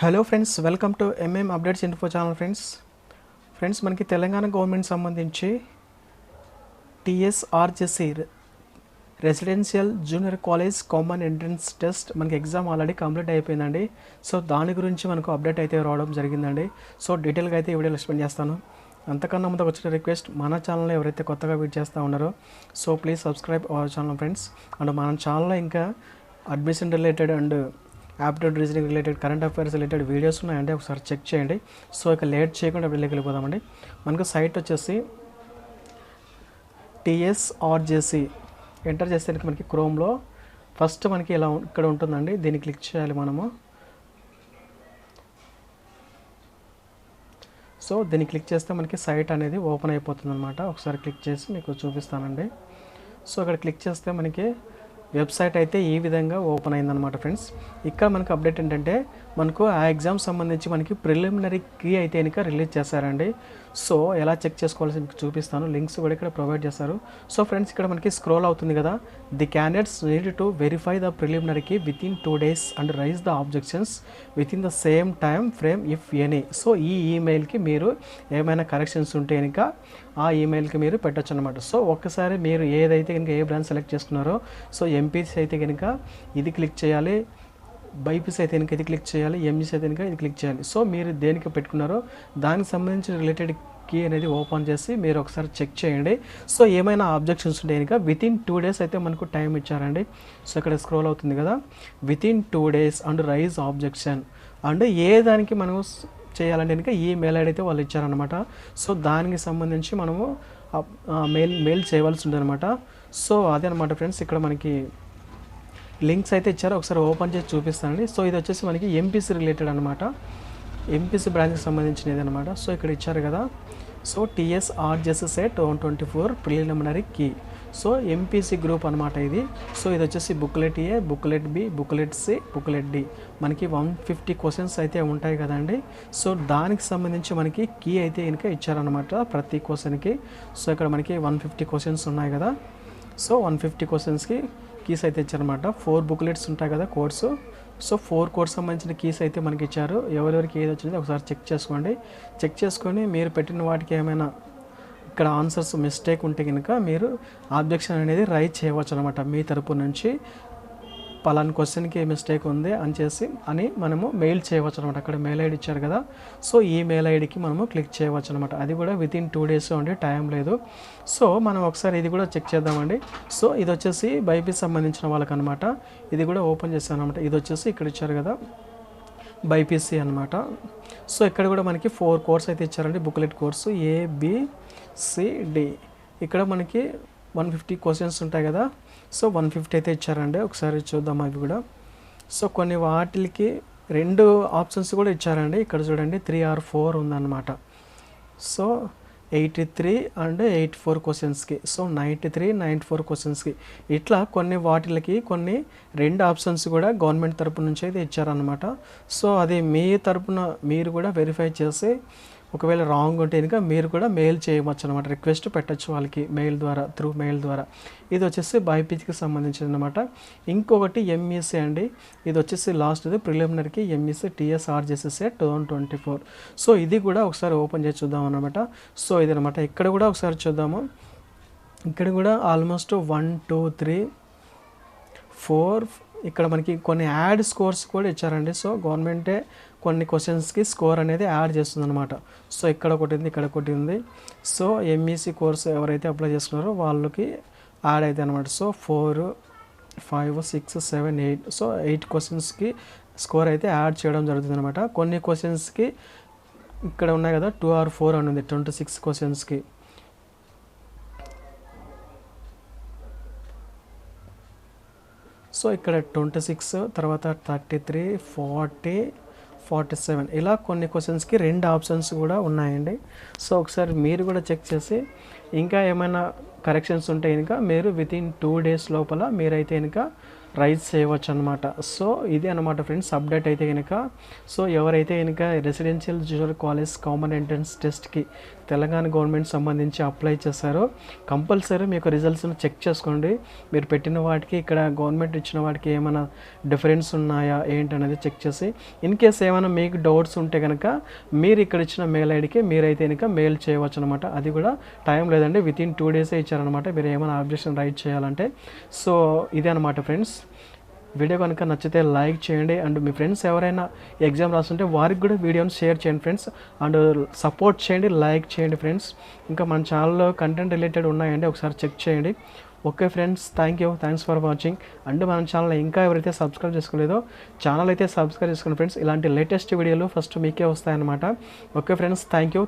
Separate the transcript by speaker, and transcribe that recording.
Speaker 1: Hello friends welcome to MM updates info channel friends friends మనకి Telangana government సంబంధించి TSRJC residential junior college common entrance test మనకి exam already complete అయిపోయిందండి. So దాని గురించి మనకు update అయితే రావడం జరిగిందండి. సో డీటెయిల్గా అయితే ఈ వీడియోలో ఎక్స్ప్లెయిన్ చేస్తాను. అంతకన్నా ముందు వచ్చిన రిక్వెస్ట్ మన ఛానల్లో ఎవరైతే కొత్తగా వీడ్ చేస్తూ ఉన్నారో so please subscribe our channel friends and మన ఛానల్లో ఇంకా admission related and update reasoning related current affairs related videos ఉన్నాయండి ఒకసారి చెక్ చేయండి. సో ఇక లేట్ చేయకుండా అప్పుడు వెళ్ళిపోదామండి. మనకు సైట్ వచ్చేసి టీఎస్ఆర్జేసి ఎంటర్ చేస్తే మనకి క్రోమ్లో ఫస్ట్ మనకి ఇలా ఇక్కడ ఉంటుందండి. దీన్ని క్లిక్ చేయాలి మనము. సో దీన్ని క్లిక్ చేస్తే మనకి సైట్ అనేది ఓపెన్ అయిపోతుంది అనమాట ఒకసారి క్లిక్ చేసి మీకు చూపిస్తానండి. సో అక్కడ క్లిక్ చేస్తే మనకి వెబ్సైట్ అయితే ఈ విధంగా ఓపెన్ అయిందనమాట ఫ్రెండ్స్. ఇక్కడ మనకు అప్డేట్ ఏంటంటే మనకు ఆ ఎగ్జామ్ సంబంధించి మనకి ప్రిలిమినరీ కీ అయితే కనుక రిలీజ్ చేశారండి సో ఎలా చెక్ చేసుకోవాల్సి మీకు చూపిస్తాను. లింక్స్ కూడా ఇక్కడ ప్రొవైడ్ చేస్తారు. సో ఫ్రెండ్స్ ఇక్కడ మనకి స్క్రోల్ అవుతుంది కదా. The candidates need to verify the preliminary key within two days and raise the objections within the same time frame if any so ఈ ఈమెయిల్కి మీరు ఏమైనా కరెక్షన్స్ ఉంటే కనుక ఆ ఈమెయిల్కి మీరు పెట్టచ్చు అనమాట సో ఒక్కసారి మీరు ఏదైతే కనుక ఏ బ్రాంచ్ సెలెక్ట్ చేసుకున్నారో సో ఎంపీసీ అయితే కనుక ఇది క్లిక్ చేయాలి. బైపీసీ అయితే కనుక ఇది క్లిక్ చేయాలి ఎంఈసీ అయితే కనుక ఇది క్లిక్ చేయాలి. సో మీరు దేనికి పెట్టుకున్నారో దానికి సంబంధించిన రిలేటెడ్ కీ అనేది ఓపెన్ చేసి మీరు ఒకసారి చెక్ చేయండి. సో ఏమైనా ఆబ్జెక్షన్స్ ఉంటే కనుక విత్ ఇన్ టూ డేస్ అయితే మనకు టైం ఇచ్చారండి. సో ఇక్కడ స్క్రోల్ అవుతుంది కదా. Within two days and raise objection and ఏ దానికి మనం చేయాలంటే కనుక ఈ మెయిల్ ఐడి అయితే వాళ్ళు ఇచ్చారనమాట సో దానికి సంబంధించి మనము మెయిల్ మెయిల్ చేయవలసి ఉందన్నమాట. సో అదే అనమాట ఫ్రెండ్స్. ఇక్కడ మనకి లింక్స్ అయితే ఇచ్చారు. ఒకసారి ఓపెన్ చేసి చూపిస్తానండి. సో ఇది వచ్చేసి మనకి ఎంపీసీ రిలేటెడ్ అనమాట ఎంపీసీ బ్రాంచ్కి సంబంధించినది అనమాట సో ఇక్కడ ఇచ్చారు కదా. So TS RJS set one twenty four preliminary key so MPC group అనమాట ఇది. సో ఇది వచ్చేసి booklet A booklet B booklet C booklet D మనకి వన్ ఫిఫ్టీ క్వశ్చన్స్ అయితే ఉంటాయి కదండి. సో దానికి సంబంధించి మనకి కీ అయితే కనుక ఇచ్చారనమాట ప్రతి క్వశ్చన్కి సో ఇక్కడ మనకి వన్ ఫిఫ్టీ క్వశ్చన్స్ ఉన్నాయి కదా. సో వన్ ఫిఫ్టీ క్వశ్చన్స్కి కీస్ అయితే ఇచ్చారనమాట ఫోర్ బుక్లెట్స్ ఉంటాయి కదా కోర్సు. సో ఫోర్ కోర్స్ సంబంధించిన కీస్ అయితే మనకి ఇచ్చారు. ఎవరెవరికి ఏది వచ్చింది ఒకసారి చెక్ చేసుకోండి. చెక్ చేసుకొని మీరు పెట్టిన వాటికి ఏమైనా ఇక్కడ ఆన్సర్స్ మిస్టేక్ ఉంటే కనుక మీరు ఆబ్జెక్షన్ అనేది రైట్ చేయవచ్చు అనమాట మీ తరపు నుంచి. పలానా క్వశ్చన్కి మిస్టేక్ ఉంది అని చేసి అని మనము మెయిల్ చేయవచ్చు అనమాట అక్కడ మెయిల్ ఐడి ఇచ్చారు కదా. సో ఈ మెయిల్ ఐడికి మనము క్లిక్ చేయవచ్చు అనమాట అది కూడా విత్ ఇన్ టూ డేస్ ఉండి టైం లేదు. సో మనం ఒకసారి ఇది కూడా చెక్ చేద్దామండి. సో ఇది వచ్చేసి బైపీస్ సంబంధించిన వాళ్ళకి అనమాట ఇది కూడా ఓపెన్ చేశాను అనమాట ఇది వచ్చేసి ఇక్కడ ఇచ్చారు కదా. బైపీసీ అనమాట సో ఇక్కడ కూడా మనకి ఫోర్ కోర్స్ అయితే ఇచ్చారండి. బుక్లెట్ కోర్సు ఏబిసిడి ఇక్కడ మనకి వన్ ఫిఫ్టీ క్వశ్చన్స్ ఉంటాయి కదా. సో వన్ ఫిఫ్టీ అయితే ఇచ్చారండి. ఒకసారి చూద్దాం అవి కూడా. సో కొన్ని వాటికి రెండు ఆప్షన్స్ కూడా ఇచ్చారండి. ఇక్కడ చూడండి త్రీ ఆర్ ఫోర్ ఉందన్నమాట. So eighty three and eight four క్వశ్చన్స్కి. So ninety three ninety four క్వశ్చన్స్కి. ఇట్లా కొన్ని వాటిలకి కొన్ని రెండు ఆప్షన్స్ కూడా గవర్నమెంట్ తరపు నుంచి అయితే ఇచ్చారనమాట సో అది మీ తరపున మీరు కూడా వెరిఫై చేసి ఒకవేళ రాంగ్ ఉంటే కనుక మీరు కూడా మెయిల్ చేయవచ్చు అనమాట రిక్వెస్ట్ పెట్టచ్చు వాళ్ళకి మెయిల్ ద్వారా త్రూ మెయిల్ ద్వారా. ఇది వచ్చేసి బైపీసీకి సంబంధించింది అనమాట ఇంకొకటి ఎంఈసీ అండి. ఇది వచ్చేసి లాస్ట్ది ప్రిలిమినరీకి MEC TSRJSSA two thousand twenty four so ఇది కూడా ఒకసారి ఓపెన్ చేసి చూద్దాం అనమాట సో ఇది అనమాట ఇక్కడ కూడా ఒకసారి చూద్దాము. ఇక్కడ కూడా almost one two three four ఇక్కడ మనకి కొన్ని యాడ్ స్కోర్స్ కూడా ఇచ్చారండి. సో గవర్నమెంటే కొన్ని క్వశ్చన్స్కి స్కోర్ అనేది యాడ్ చేస్తుంది అనమాట సో ఇక్కడ ఒకటి ఉంది ఇక్కడ ఒకటి ఉంది సో ఎంఈసీ కోర్స్ ఎవరైతే అప్లై చేస్తున్నారో వాళ్ళకి యాడ్ అయితే అనమాట so four five six seven eight so eight క్వశ్చన్స్కి స్కోర్ అయితే యాడ్ చేయడం జరుగుతుంది అనమాట కొన్ని క్వశ్చన్స్కి ఇక్కడ ఉన్నాయి కదా టూ ఆర్ ఫోర్ అని ఉంది ట్వంటీ సిక్స్ క్వశ్చన్స్కి. సో ఇక్కడ ట్వంటీ సిక్స్ తర్వాత thirty three forty forty seven. ఇలా కొన్ని క్వశ్చన్స్కి రెండు ఆప్షన్స్ కూడా ఉన్నాయండి. సో ఒకసారి మీరు కూడా చెక్ చేసి ఇంకా ఏమైనా కరెక్షన్స్ ఉంటే కనుక మీరు వితిన్ టూ డేస్ లోపల మీరైతే కనుక రైజ్ చేయవచ్చు అనమాట సో ఇది అనమాట ఫ్రెండ్స్ అప్డేట్ అయితే కనుక. సో ఎవరైతే కనుక residential junior college common entrance టెస్ట్కి తెలంగాణ గవర్నమెంట్ సంబంధించి అప్లై చేశారో కంపల్సరీ మీకు రిజల్ట్స్ని చెక్ చేసుకోండి. మీరు పెట్టిన వాటికి ఇక్కడ గవర్నమెంట్ ఇచ్చిన వాటికి ఏమైనా డిఫరెన్స్ ఉన్నాయా ఏంటనేది చెక్ చేసి ఇన్ కేస్ ఏమైనా మీకు డౌట్స్ ఉంటే కనుక మీరు ఇక్కడ ఇచ్చిన మెయిల్ ఐడికి మీరైతే కనుక మెయిల్ చేయవచ్చు అనమాట అది కూడా టైం లేదండి విత్ ఇన్ టూ డేసే ఇచ్చారనమాట మీరు ఏమైనా ఆబ్జెక్షన్ రైట్ చేయాలంటే. సో ఇదే అనమాట ఫ్రెండ్స్. వీడియో కనుక నచ్చితే లైక్ చేయండి. అండ్ మీ ఫ్రెండ్స్ ఎవరైనా ఎగ్జామ్ రాస్తుంటే వారికి కూడా వీడియోని షేర్ చేయండి ఫ్రెండ్స్. అండ్ సపోర్ట్ చేయండి లైక్ చేయండి ఫ్రెండ్స్. ఇంకా మన ఛానల్లో కంటెంట్ రిలేటెడ్ ఉన్నాయండి ఒకసారి చెక్ చేయండి. Okay friends thank you. Thanks for watching. And మన ఛానల్ ఇంకా ఎవరైతే సబ్స్క్రైబ్ చేసుకోలేదో ఛానల్ అయితే సబ్స్క్రైబ్ చేసుకోండి ఫ్రెండ్స్. ఇలాంటి లేటెస్ట్ వీడియోలు ఫస్ట్ మీకే వస్తాయన్నమాట. Okay friends thank you.